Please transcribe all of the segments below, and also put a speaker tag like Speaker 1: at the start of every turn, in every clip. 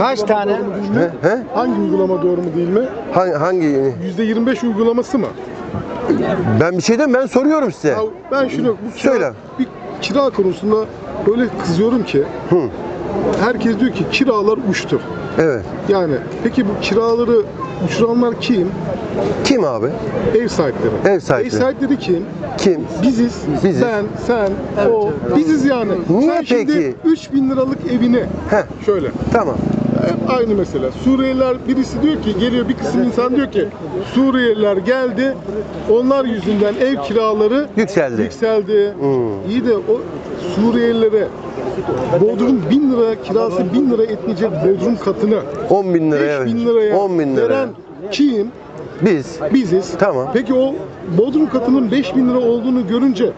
Speaker 1: Kaç tane?
Speaker 2: doğru mu değil mi?
Speaker 3: He? He?
Speaker 2: Hangi uygulama doğru mu değil mi?
Speaker 3: Hangi, hangi?
Speaker 2: %25 uygulaması mı?
Speaker 3: Ben bir şey demiyorum, ben soruyorum size.
Speaker 2: Ya ben şunu bu kira,
Speaker 3: Söyle.
Speaker 2: bir kira konusunda öyle kızıyorum ki
Speaker 3: Hı.
Speaker 2: herkes diyor ki kiralar uçtu.
Speaker 3: Evet.
Speaker 2: Yani peki bu kiraları uçuranlar kim?
Speaker 3: Kim abi?
Speaker 2: Ev sahipleri.
Speaker 3: Ev sahipleri.
Speaker 2: Ev sahipleri kim?
Speaker 3: Kim?
Speaker 2: Biziz.
Speaker 3: Biziz.
Speaker 2: Ben, sen, o. Biziz yani.
Speaker 3: Niye
Speaker 2: sen şimdi
Speaker 3: peki?
Speaker 2: 3000 liralık evini
Speaker 3: Heh,
Speaker 2: şöyle
Speaker 3: tamam.
Speaker 2: Hep aynı mesele. Suriyeliler birisi diyor ki geliyor bir kısım insan diyor ki Suriyeliler geldi. Onlar yüzünden ev kiraları
Speaker 3: Yükseldi.
Speaker 2: yükseldi.
Speaker 3: Hmm.
Speaker 2: İyi de o Suriyelilere Bodrum 1000 lira kirası 1000 lira etmeyecek Bodrum katını
Speaker 3: 10 bin lira
Speaker 2: 5000
Speaker 3: evet.
Speaker 2: liraya
Speaker 3: 10 bin lira.
Speaker 2: veren kim?
Speaker 3: Biz.
Speaker 2: Biziz.
Speaker 3: Tamam.
Speaker 2: Peki o Bodrum katının 5000 lira olduğunu görünce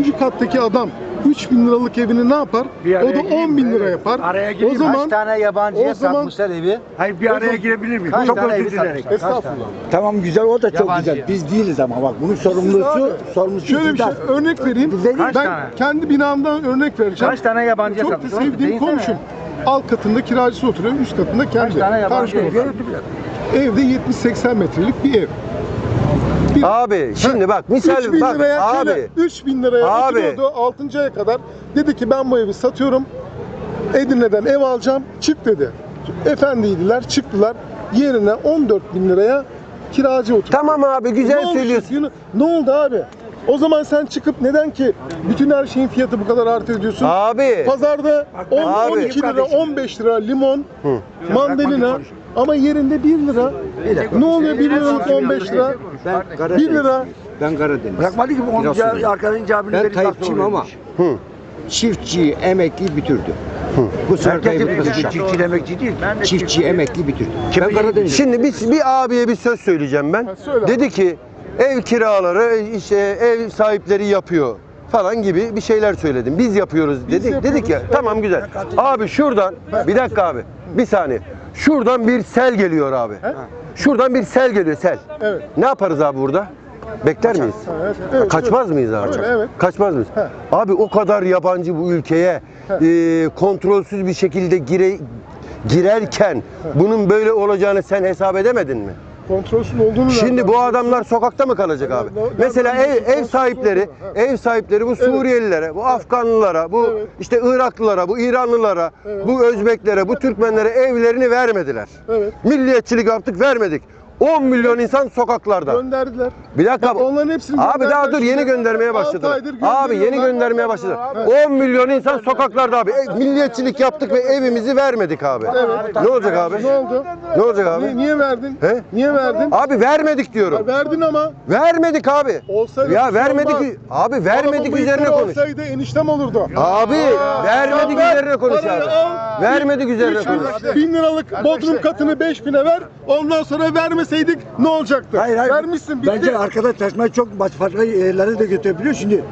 Speaker 2: 3. kattaki adam 3000 liralık evini ne yapar?
Speaker 1: Bir
Speaker 2: O da
Speaker 1: gireyim
Speaker 2: 10 bin lira yapar.
Speaker 1: Araya
Speaker 2: o
Speaker 1: gireyim.
Speaker 2: zaman
Speaker 1: Kaç tane yabancıya
Speaker 2: o zaman-
Speaker 1: satmışlar evi?
Speaker 4: Hayır bir araya girebilir miyim?
Speaker 1: Kaç
Speaker 4: Çok özür dilerim.
Speaker 1: satmışlar?
Speaker 2: estağfurullah.
Speaker 4: Tamam güzel o da çok
Speaker 1: Yabancı.
Speaker 4: güzel. Biz değiliz ama bak bunun sorumlusu sorumlusu
Speaker 2: Şöyle bir şey örnek vereyim.
Speaker 4: Bize-
Speaker 2: ben
Speaker 1: Kaç tane?
Speaker 2: kendi binamdan örnek vereceğim.
Speaker 1: Kaç tane yabancıya
Speaker 2: Çok da
Speaker 1: satmışlar?
Speaker 2: sevdiğim komşum. Alt katında kiracısı oturuyor, üst katında
Speaker 1: Kaç
Speaker 2: kendi.
Speaker 1: tane yabancı.
Speaker 2: Evde 70-80 metrelik bir ev. Bir-
Speaker 3: Abi şimdi bak misal
Speaker 2: 3000
Speaker 3: bak
Speaker 2: liraya
Speaker 3: abi.
Speaker 2: şöyle 3000 liraya
Speaker 3: Abi.
Speaker 2: oturuyordu 6. aya kadar. Dedi ki ben bu evi satıyorum. Edirne'den ev alacağım. Çık dedi. Efendiydiler çıktılar. Yerine 14 bin liraya kiracı oturdu.
Speaker 3: Tamam abi güzel
Speaker 2: Ne
Speaker 3: söylüyorsun.
Speaker 2: Ne oldu abi? O zaman sen çıkıp neden ki bütün her şeyin fiyatı bu kadar artı ediyorsun?
Speaker 3: Abi.
Speaker 2: Pazarda 10,
Speaker 3: Abi.
Speaker 2: 12 lira, 15 lira limon,
Speaker 3: Hı.
Speaker 2: mandalina ama yerinde 1 lira. Ne oluyor 1 liralık 15 lira?
Speaker 5: Ben
Speaker 2: 1
Speaker 5: Karadeniz.
Speaker 2: lira.
Speaker 5: Ben Karadeniz.
Speaker 4: Bırakmadı ki bu onun
Speaker 5: Giresun'dayım.
Speaker 4: ca- arkadaşın cevabını
Speaker 5: Ben
Speaker 4: baktı
Speaker 5: ama.
Speaker 3: Hı.
Speaker 5: çiftçi, emekli bitirdi. Bu sefer
Speaker 4: Herkes hepimiz
Speaker 5: Erdoğan.
Speaker 4: çiftçi emekçi değil.
Speaker 5: Çiftçi, emekli bitirdi. Ben Karadeniz.
Speaker 3: Şimdi bir, bir abiye bir söz söyleyeceğim ben.
Speaker 2: Ha, söyle.
Speaker 3: Dedi ki ev kiraları işte ev sahipleri yapıyor falan gibi bir şeyler söyledim. Biz yapıyoruz
Speaker 2: Biz
Speaker 3: dedik. Dedik ya
Speaker 2: yapıyoruz.
Speaker 3: tamam güzel. Abi şuradan bir dakika abi. Bir saniye. Şuradan bir sel geliyor abi. Şuradan bir sel geliyor sel.
Speaker 2: Evet.
Speaker 3: Ne yaparız abi burada? Bekler miyiz?
Speaker 2: Evet, evet,
Speaker 3: Kaçmaz mıyız abi?
Speaker 2: Evet, evet.
Speaker 3: Kaçmaz mıyız?
Speaker 2: He.
Speaker 3: Abi o kadar yabancı bu ülkeye e, kontrolsüz bir şekilde gire, girerken bunun böyle olacağını sen hesap edemedin mi?
Speaker 2: Kontrolsüz olduğunu
Speaker 3: Şimdi bu adamlar sokakta mı kalacak abi? Mesela ev, ev
Speaker 2: kontrolsüz
Speaker 3: sahipleri,
Speaker 2: olduğunu, ha.
Speaker 3: ev sahipleri bu Suriyelilere, bu Afganlılara, bu
Speaker 2: Evet.
Speaker 3: işte Iraklılara, bu İranlılara,
Speaker 2: Evet.
Speaker 3: bu Özbeklere, bu Türkmenlere evlerini vermediler.
Speaker 2: Evet.
Speaker 3: Milliyetçilik yaptık, vermedik. 10 milyon insan sokaklarda.
Speaker 2: Gönderdiler.
Speaker 3: Bir dakika.
Speaker 2: Bak onların hepsini
Speaker 3: Abi daha dur yeni göndermeye
Speaker 2: aydır
Speaker 3: Abi yeni göndermeye başladılar.
Speaker 2: Evet.
Speaker 3: 10 milyon insan sokaklarda abi. E, milliyetçilik yaptık ve evimizi vermedik abi.
Speaker 2: Evet.
Speaker 3: Ne olacak abi?
Speaker 2: Ne oldu?
Speaker 3: Ne olacak abi?
Speaker 2: Niye, niye verdin?
Speaker 3: He?
Speaker 2: Niye verdin?
Speaker 3: Abi vermedik diyorum.
Speaker 2: Ya verdin ama.
Speaker 3: Vermedik abi.
Speaker 2: Olsaydı
Speaker 3: Ya
Speaker 2: şey
Speaker 3: vermedik.
Speaker 2: olmaz.
Speaker 3: Abi vermedik üzerine konuş.
Speaker 2: olsaydı eniştem olurdu.
Speaker 3: Abi vermedik
Speaker 2: Sen ver,
Speaker 3: üzerine konuş abi.
Speaker 2: al,
Speaker 3: Vermedik üzerine konuş.
Speaker 2: Bin liralık bodrum katını beş bine ver. Ondan sonra vermeseydik ne olacaktı?
Speaker 4: Hayır hayır.
Speaker 2: Vermişsin bitti.
Speaker 4: Bence arkada taşımayı çok baş- farklı yerlere de götürebiliyor şimdi.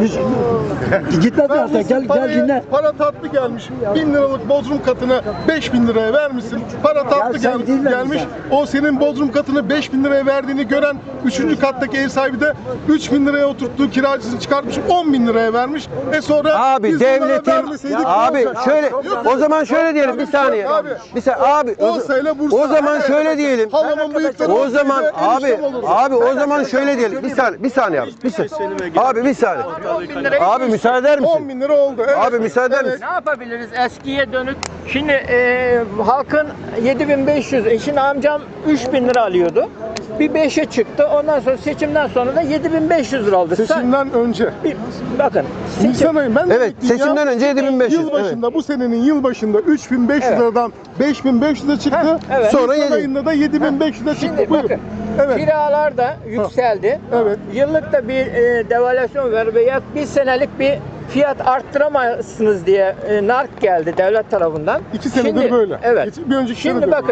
Speaker 4: Biz gitme
Speaker 2: Vermişsin
Speaker 4: gel gel
Speaker 2: parayı,
Speaker 4: dinle.
Speaker 2: Para tatlı gelmiş. Bin liralık bodrum katını beş bin liraya vermişsin. Para tatlı
Speaker 4: sen
Speaker 2: gel-
Speaker 4: dinle
Speaker 2: gelmiş. O senin bodrum katını beş bin liraya verdiğini gören üçüncü kattaki ev sahibi de üç bin liraya oturttuğu kiracısını çıkartmış on bin liraya vermiş. E sonra
Speaker 3: Abi
Speaker 2: biz
Speaker 3: devletin abi şöyle o zaman şöyle diyelim bir saniye.
Speaker 2: Abi.
Speaker 3: Bir saniye abi o, o zaman şöyle diyelim. O zaman abi abi o zaman şöyle diyelim. Bir saniye bir saniye abi. Bir saniye. Abi bir saniye. Abi müsaade eder
Speaker 2: 10
Speaker 3: misin?
Speaker 2: bin lira oldu. Evet.
Speaker 3: Abi müsaade eder misin?
Speaker 6: Ne yapabiliriz eskiye dönük? Şimdi e, halkın 7500, e, şimdi amcam 3000 lira alıyordu. Bir 5'e çıktı. Ondan sonra seçimden sonra da 7500 lira aldı. Sa-
Speaker 2: Seçimden önce.
Speaker 6: bir, bakın. Seçim,
Speaker 2: Nisan ayı ben
Speaker 3: Evet,
Speaker 2: gittim ya.
Speaker 3: seçimden önce 7500,
Speaker 2: Yıl başında bu senenin yıl başında 3500
Speaker 6: Evet.
Speaker 2: liradan 5500'e çıktı.
Speaker 6: Heh, evet.
Speaker 3: Sonra
Speaker 2: Nisan
Speaker 3: yedi.
Speaker 2: ayında da 7500'e çıktı.
Speaker 6: Şimdi
Speaker 2: Buyurun.
Speaker 6: bakın.
Speaker 2: Evet.
Speaker 6: Kiralar da yükseldi.
Speaker 2: Evet.
Speaker 6: Yıllık da bir e, devalüasyon var veya bir senelik bir fiyat arttıramazsınız diye e, nark geldi devlet tarafından.
Speaker 2: İki senedir
Speaker 6: Şimdi-
Speaker 2: böyle.
Speaker 6: Evet.
Speaker 2: Geç- bir önceki
Speaker 6: Şimdi bakın.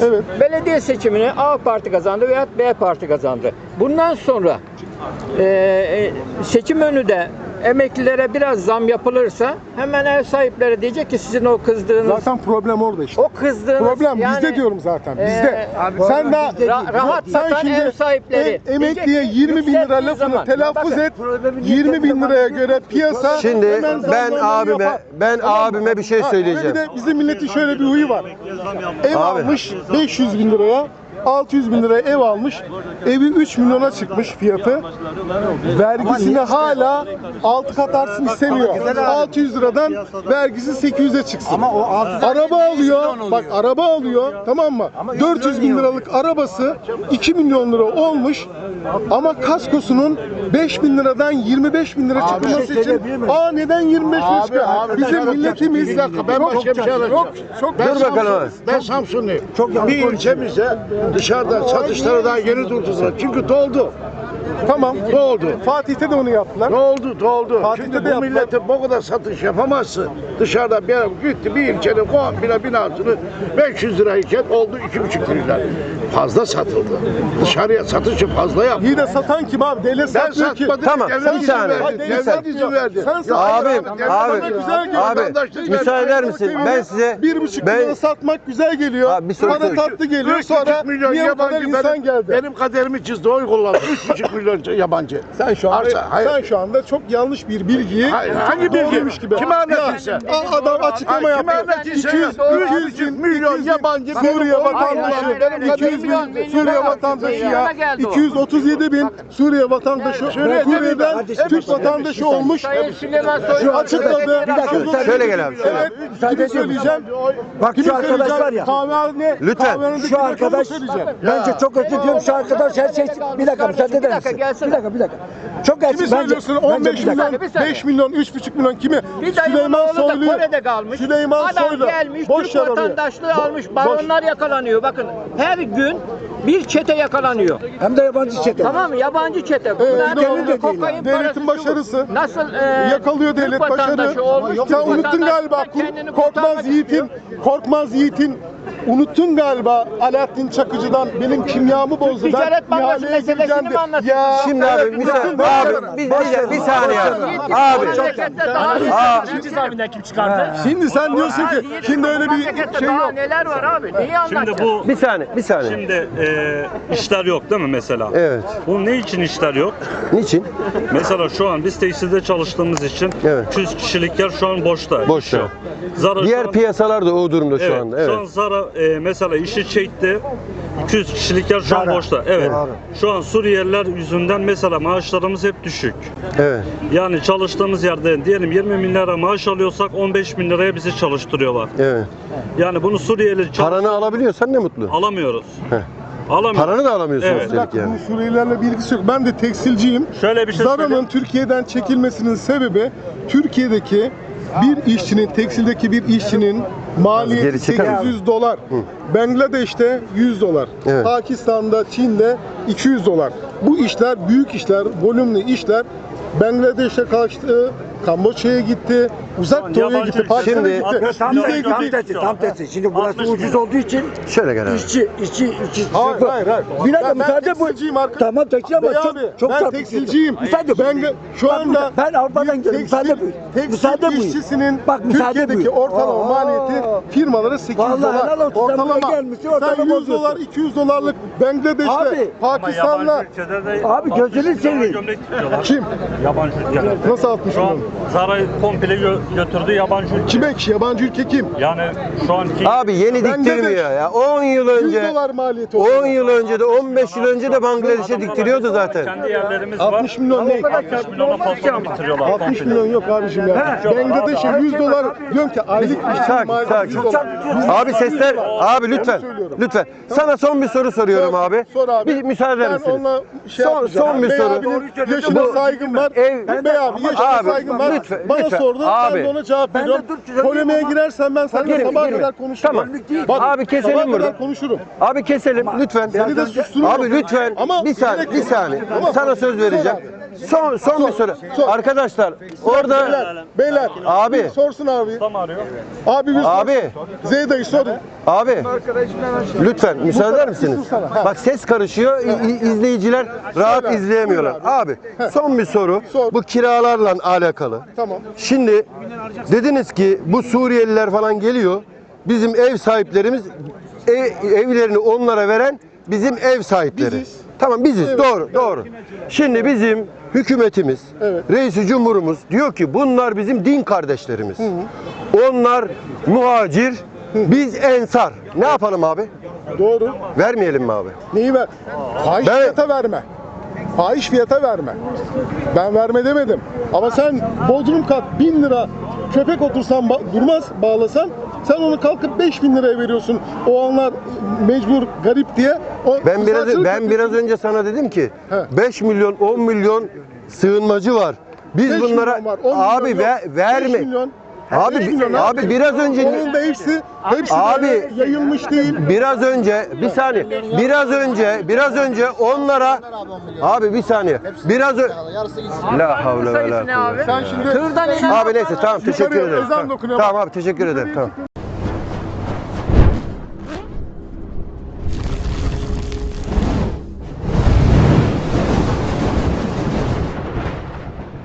Speaker 2: böyle. Evet.
Speaker 6: Belediye seçimini A parti kazandı veya B parti kazandı. Bundan sonra e, e, seçim önü de emeklilere biraz zam yapılırsa hemen ev sahipleri diyecek ki sizin o kızdığınız
Speaker 2: Zaten problem orada işte.
Speaker 6: o kızdığınız
Speaker 2: Problem
Speaker 6: yani,
Speaker 2: bizde diyorum zaten.
Speaker 6: Ee,
Speaker 2: Bizde.
Speaker 6: abi,
Speaker 2: sen daha
Speaker 6: ra- rahat
Speaker 2: sen
Speaker 6: satan
Speaker 2: şimdi
Speaker 6: ev sahipleri.
Speaker 2: em- emekliye
Speaker 6: Diyecek ki
Speaker 2: 20 bin lira
Speaker 6: yükselttiği
Speaker 2: lafını
Speaker 6: zaman-
Speaker 2: telaffuz
Speaker 6: Bakın,
Speaker 2: et.
Speaker 4: problemin
Speaker 2: 20 bin liraya göre piyasa
Speaker 3: Şimdi
Speaker 2: hemen
Speaker 3: ben abime
Speaker 2: yapar.
Speaker 3: ben abime bir şey
Speaker 2: Ha,
Speaker 3: söyleyeceğim.
Speaker 2: Bir de bizim milletin şöyle bir huyu var. Ev
Speaker 3: Abi.
Speaker 2: almış 500 bin liraya 600 bin liraya ev almış. Evi 3 milyona çıkmış fiyatı. Vergisini hala 6 kat artsın istemiyor. 600 liradan vergisi 800'e çıksın.
Speaker 4: Ama o 600
Speaker 2: Araba alıyor. Bak araba alıyor. Tamam mı? 400 bin liralık arabası 2 milyon lira olmuş. Ama kaskosunun 5 bin liradan 25 bin lira çıkması
Speaker 4: şey
Speaker 2: için aa neden 25 bin çıkıyor? Bizim milletimiz
Speaker 1: ben başka bir şey anlatacağım.
Speaker 2: çok
Speaker 3: Dur bakalım.
Speaker 1: Ben Samsunluyum.
Speaker 4: Çok
Speaker 1: bir ilçemizde dışarıda satışları daha yeni durdular. Çünkü doldu.
Speaker 2: Tamam.
Speaker 1: Doldu.
Speaker 2: Fatih'te de onu yaptılar.
Speaker 1: Doldu, doldu.
Speaker 2: Fatih'te
Speaker 1: Şimdi
Speaker 2: de
Speaker 1: bu
Speaker 2: yaptılar.
Speaker 1: millete bu kadar satış yapamazsın. Dışarıda bir gitti bir ilçenin komple binasını 500 lirayken oldu 2,5 lira. Fazla satıldı. Dışarıya satışı fazla yaptı.
Speaker 2: İyi de satan kim abi? Devlet
Speaker 1: Ben
Speaker 2: satmıyor ki.
Speaker 1: satmadım.
Speaker 3: Tamam,
Speaker 1: devlet
Speaker 3: bir
Speaker 1: izin
Speaker 3: saniye.
Speaker 1: verdi.
Speaker 2: Bir
Speaker 1: Devlet
Speaker 2: saniye.
Speaker 1: izin verdi.
Speaker 2: Sen sat-
Speaker 3: Abi,
Speaker 1: devlet
Speaker 3: abi,
Speaker 1: bana
Speaker 2: güzel geliyor.
Speaker 3: abi,
Speaker 1: Vatandaşlık
Speaker 3: müsaade
Speaker 1: verdi.
Speaker 3: eder misin? Ben size,
Speaker 2: bir buçuk
Speaker 3: ben,
Speaker 2: milyona satmak güzel geliyor.
Speaker 3: Abi bir soru
Speaker 2: Para
Speaker 3: sorayım.
Speaker 2: tatlı geliyor.
Speaker 1: Üç
Speaker 2: Sonra
Speaker 1: buçuk milyon
Speaker 2: niye bu kadar
Speaker 1: yabancı
Speaker 2: insan
Speaker 1: benim,
Speaker 2: geldi?
Speaker 1: benim kaderimi çizdi oy kullandı. 3,5 milyon yabancı.
Speaker 2: Sen şu anda
Speaker 1: Arsa, hayır.
Speaker 2: sen şu anda çok yanlış bir bilgiyi
Speaker 1: Hayır, hangi bilgi?
Speaker 2: gibi.
Speaker 1: Kime anlatıyorsun
Speaker 2: Ya,
Speaker 1: sen?
Speaker 2: a- Adam açıklama
Speaker 1: Ay, kime
Speaker 2: yapıyor.
Speaker 1: anlatıyorsun
Speaker 2: 200
Speaker 1: ya?
Speaker 2: 200 bin
Speaker 1: milyon
Speaker 2: 200 bin
Speaker 1: yabancı
Speaker 2: Suriye.
Speaker 6: Hayır, hayır, hayır.
Speaker 2: 200
Speaker 6: Milyon,
Speaker 2: bin
Speaker 6: milyon
Speaker 2: Suriye vatandaşı ya.
Speaker 6: geldi o.
Speaker 2: 237 bin Suriye vatandaşı. Suriye'den Türk vatandaşı olmuş.
Speaker 6: Sayın Süleyman Soylu
Speaker 2: açıkladı.
Speaker 4: Bir dakika,
Speaker 3: Şöyle gel abi.
Speaker 2: Evet. Kimi söyleyeceğim?
Speaker 4: Bak
Speaker 2: Kimi
Speaker 4: şu arkadaş var ya.
Speaker 2: Kahvehane,
Speaker 3: Lütfen.
Speaker 2: kahvehanedeki
Speaker 4: Şu
Speaker 2: rakamı
Speaker 4: arkadaş
Speaker 2: söyleyeceğim.
Speaker 4: bence çok özür diliyorum şu arkadaş her şey bir dakika müsaade eder
Speaker 6: Bir dakika, gelsene.
Speaker 4: Bir dakika bir dakika. Çok gerçek
Speaker 2: Kimi
Speaker 4: bence,
Speaker 2: söylüyorsun?
Speaker 4: bence
Speaker 2: 15
Speaker 4: bir dakika.
Speaker 2: milyon,
Speaker 6: bir saniye.
Speaker 2: 5 milyon, 3,5 milyon kimi?
Speaker 6: Bir oğlu da Kore'de kalmış.
Speaker 2: Süleyman
Speaker 6: Adam
Speaker 2: Soylu.
Speaker 6: gelmiş
Speaker 2: Boş
Speaker 6: Türk vatandaşlığı almış. Baronlar yakalanıyor. Bakın her gün bir çete yakalanıyor.
Speaker 4: Hem de yabancı çete.
Speaker 6: Tamam? Yabancı çete.
Speaker 2: Evet,
Speaker 6: Bunlar kokain
Speaker 2: Devletin başarısı.
Speaker 6: Nasıl e,
Speaker 2: Yakalıyor devlet başarı.
Speaker 6: olmuş.
Speaker 2: Sen unuttun galiba. Korkmaz Yiğit'in. Korkmaz Yiğit'in unuttun galiba Alaaddin Çakıcı'dan benim kimyamı bozdu. Ben
Speaker 6: Ticaret Bankası
Speaker 2: ihaleye
Speaker 6: meselesini
Speaker 2: gireceğim
Speaker 6: mi
Speaker 2: diye.
Speaker 6: anlatıyorsun?
Speaker 2: Ya,
Speaker 3: Şimdi abi,
Speaker 2: evet,
Speaker 3: müsaade,
Speaker 2: unuttun, boş ver.
Speaker 3: abi, bir, bir, bir saniye abi. Abi,
Speaker 6: Memlekette daha
Speaker 3: Aa,
Speaker 7: cezaevinden kim çıkardı?
Speaker 2: Şimdi sen diyorsun ki şimdi öyle bir
Speaker 6: Memlekette
Speaker 2: şey
Speaker 6: daha
Speaker 2: yok.
Speaker 6: neler var abi? Neyi
Speaker 7: Şimdi
Speaker 6: anlatacaksın?
Speaker 7: bu
Speaker 3: bir saniye, bir saniye.
Speaker 7: şimdi e, işler yok değil mi mesela?
Speaker 3: Evet.
Speaker 7: Bu ne için işler yok?
Speaker 3: Niçin?
Speaker 7: Mesela şu an biz tekstilde çalıştığımız için
Speaker 3: Evet.
Speaker 7: 200 kişilik yer şu an boşta.
Speaker 3: Boşta.
Speaker 7: iş yok. Zara şu
Speaker 3: Diğer
Speaker 7: an-
Speaker 3: piyasalar da o durumda şu
Speaker 7: evet,
Speaker 3: anda.
Speaker 7: Şu
Speaker 3: Evet.
Speaker 7: an E, mesela işi çekti. 200 kişilik yer şu an boşta. Evet.
Speaker 4: Zara.
Speaker 7: Şu an Suriyeliler yüzünden mesela maaşlarımız hep düşük.
Speaker 3: Evet.
Speaker 7: Yani çalıştığımız yerde diyelim 20 bin lira maaş alıyorsak 15 bin liraya bizi çalıştırıyorlar.
Speaker 3: Evet.
Speaker 7: Yani bunu Suriyeli çalış-
Speaker 3: Paranı alabiliyorsan ne mutlu.
Speaker 7: alamıyoruz.
Speaker 3: Heh.
Speaker 7: Alamıyoruz.
Speaker 3: Paranı da alamıyorsun
Speaker 7: Evet.
Speaker 2: Bir
Speaker 3: üstelik
Speaker 2: dakika,
Speaker 3: yani.
Speaker 2: bunun Suriyelilerle bir ilgisi yok. Ben de tekstilciyim.
Speaker 7: Şöyle bir şey
Speaker 2: Zara'nın
Speaker 7: söyleyeyim.
Speaker 2: Türkiye'den çekilmesinin sebebi Türkiye'deki bir işçinin, tekstildeki bir işçinin
Speaker 3: Geri
Speaker 2: maliyeti
Speaker 3: çeker
Speaker 2: 800 dolar. Bangladeş'te 100 dolar.
Speaker 3: Evet.
Speaker 2: Pakistan'da, Çin'de 200 dolar. Bu işler büyük işler, volümlü işler. Bangladeş'e kaçtı, Kamboçya'ya gitti, uzak doğuya
Speaker 7: yabancı
Speaker 2: gitti,
Speaker 7: ülke-
Speaker 2: Pakistan'a
Speaker 3: Şimdi-.
Speaker 4: Tam
Speaker 2: Bize
Speaker 4: tersi, tam
Speaker 2: gitti.
Speaker 4: tersi, tam tersi. Şimdi burası ucuz olduğu için
Speaker 3: Şöyle abi.
Speaker 4: işçi, işçi, işçi.
Speaker 2: Hayır, hayır, hayır.
Speaker 4: Bir dakika
Speaker 2: Ben- ben
Speaker 4: müsaade bu.
Speaker 2: tekstilciyim
Speaker 4: Tamam tekstil ama
Speaker 2: Bey
Speaker 4: çok,
Speaker 2: abi,
Speaker 4: çok
Speaker 2: ben tekstilciyim.
Speaker 4: Müsaade
Speaker 2: Ben şu
Speaker 4: Bak,
Speaker 2: anda
Speaker 4: ben Avrupa'dan
Speaker 2: bir
Speaker 4: geliyorum. Müsaade
Speaker 2: tekstil-
Speaker 4: buyur.
Speaker 2: Tekstil
Speaker 4: Müsaade buyur.
Speaker 2: işçisinin
Speaker 4: Bak, müsaade
Speaker 2: Türkiye'deki
Speaker 4: buyur.
Speaker 2: ortalama
Speaker 4: Aa.
Speaker 2: maliyeti firmalara 800
Speaker 4: Vallahi
Speaker 2: dolar.
Speaker 4: helal olsun, sen
Speaker 2: ortalama.
Speaker 4: buraya gelmişsin, ortalama
Speaker 2: Sen 100
Speaker 4: bozuyorsun.
Speaker 2: dolar, 200 dolarlık Bangladeş'te,
Speaker 4: Abi.
Speaker 2: Pakistan'la
Speaker 4: Abi gözünü seveyim.
Speaker 2: kim?
Speaker 7: Yabancı ülkeler.
Speaker 2: Nasıl 60
Speaker 7: Şu an
Speaker 2: milyon?
Speaker 7: Zara'yı komple gö- götürdü yabancı ülke.
Speaker 2: Kime? Yabancı ülke kim?
Speaker 7: Yani şu anki
Speaker 3: Abi yeni
Speaker 2: Bangladeş.
Speaker 3: diktirmiyor ya. 10 yıl
Speaker 2: 100
Speaker 3: önce
Speaker 2: dolar maliyeti
Speaker 3: 10 yıl önce de 15 yıl önce de Bangladeş'e diktiriyordu zaten.
Speaker 7: kendi yerlerimiz var.
Speaker 2: 60 milyon ne?
Speaker 7: 60 milyona fazla bitiriyorlar
Speaker 2: 60
Speaker 7: komple.
Speaker 2: milyon yok abicim ya. Bangladeş'e 100 dolar diyorum ki aylık işçi
Speaker 3: Sakin,
Speaker 2: maliyeti. 100 dolar.
Speaker 3: Abi sesler, abi lütfen, lütfen. Sana son bir soru soruyorum
Speaker 2: Sor-
Speaker 3: abi.
Speaker 2: Sor abi.
Speaker 3: Bir müsaade
Speaker 2: Ben
Speaker 3: misiniz?
Speaker 2: onunla şey
Speaker 3: Son-
Speaker 2: yapmayacağım.
Speaker 3: son bir
Speaker 2: Bey
Speaker 3: soru.
Speaker 2: abinin yaşına
Speaker 3: Bu-
Speaker 2: saygım var.
Speaker 3: Ev-
Speaker 2: Bey abi yaşına
Speaker 3: Abi,
Speaker 2: saygım var.
Speaker 3: lütfen,
Speaker 2: Bana
Speaker 3: lütfen.
Speaker 2: sordu.
Speaker 3: Abi.
Speaker 2: Ben de ona cevap
Speaker 4: Ben de
Speaker 2: veriyorum. Polemiğe
Speaker 4: ama-
Speaker 2: girersen ben seninle sabaha
Speaker 3: girme.
Speaker 2: kadar konuşurum.
Speaker 3: Tamam.
Speaker 2: Bak,
Speaker 3: Abi keselim
Speaker 2: kadar konuşurum.
Speaker 3: Abi keselim lütfen.
Speaker 2: Seni de sustururum.
Speaker 3: Abi lütfen
Speaker 2: Ama
Speaker 3: bir saniye, bir saniye.
Speaker 2: Ama-
Speaker 3: Sana söz vereceğim. Son son bir soru.
Speaker 2: sor.
Speaker 3: Arkadaşlar orada
Speaker 2: Beyler, beyler.
Speaker 3: Abi.
Speaker 2: bir sorsun abi.
Speaker 7: Tam arıyor.
Speaker 2: Abi bir sor.
Speaker 3: Abi.
Speaker 2: Z dayı sorun.
Speaker 3: Abi lütfen müsaade eder misiniz? Bak ses karışıyor. i- i- izleyiciler rahat izleyemiyorlar.
Speaker 2: Abi
Speaker 3: son bir soru.
Speaker 2: Sor.
Speaker 3: Bu kiralarla alakalı.
Speaker 2: Tamam.
Speaker 3: Şimdi dediniz ki bu Suriyeliler falan geliyor. Bizim ev sahiplerimiz ev- evlerini onlara veren bizim ev sahipleri.
Speaker 2: Biziz.
Speaker 3: Tamam biziz.
Speaker 2: Evet.
Speaker 3: Doğru, doğru. Şimdi bizim hükümetimiz,
Speaker 2: Evet.
Speaker 3: reisi cumhurumuz diyor ki bunlar bizim din kardeşlerimiz. Onlar muhacir, biz ensar. Ne yapalım abi?
Speaker 2: Doğru.
Speaker 3: Vermeyelim mi abi?
Speaker 2: Neyi ver? Fahiş
Speaker 3: Ben-
Speaker 2: fiyata verme. Fahiş fiyata verme. Ben verme demedim. Ama sen bodrum kat 1000 lira köpek otursan ba- durmaz bağlasan sen onu kalkıp 5000 liraya veriyorsun. O anlar mecbur garip diye. O
Speaker 3: Ben biraz ben
Speaker 2: yapıyorsun.
Speaker 3: biraz önce sana dedim ki
Speaker 2: He.
Speaker 3: 5 milyon 10 milyon sığınmacı var. Biz bunlara
Speaker 2: var,
Speaker 3: abi
Speaker 2: milyon
Speaker 3: ve, verme. Abi bi- abi biraz önce
Speaker 2: Onun da hepsi hepsi
Speaker 3: Abi-
Speaker 2: böyle yayılmış değil.
Speaker 3: biraz önce bir saniye biraz önce biraz önce onlara abi bir saniye biraz önce la havle ve la kuvvete.
Speaker 2: Sen şimdi
Speaker 6: Tırdan
Speaker 3: Abi neyse tamam teşekkür
Speaker 2: Yukarıya
Speaker 3: ederim.
Speaker 2: ezan
Speaker 3: Tamam,
Speaker 2: dokunuyor.
Speaker 3: tamam abi teşekkür ederim. Tamam.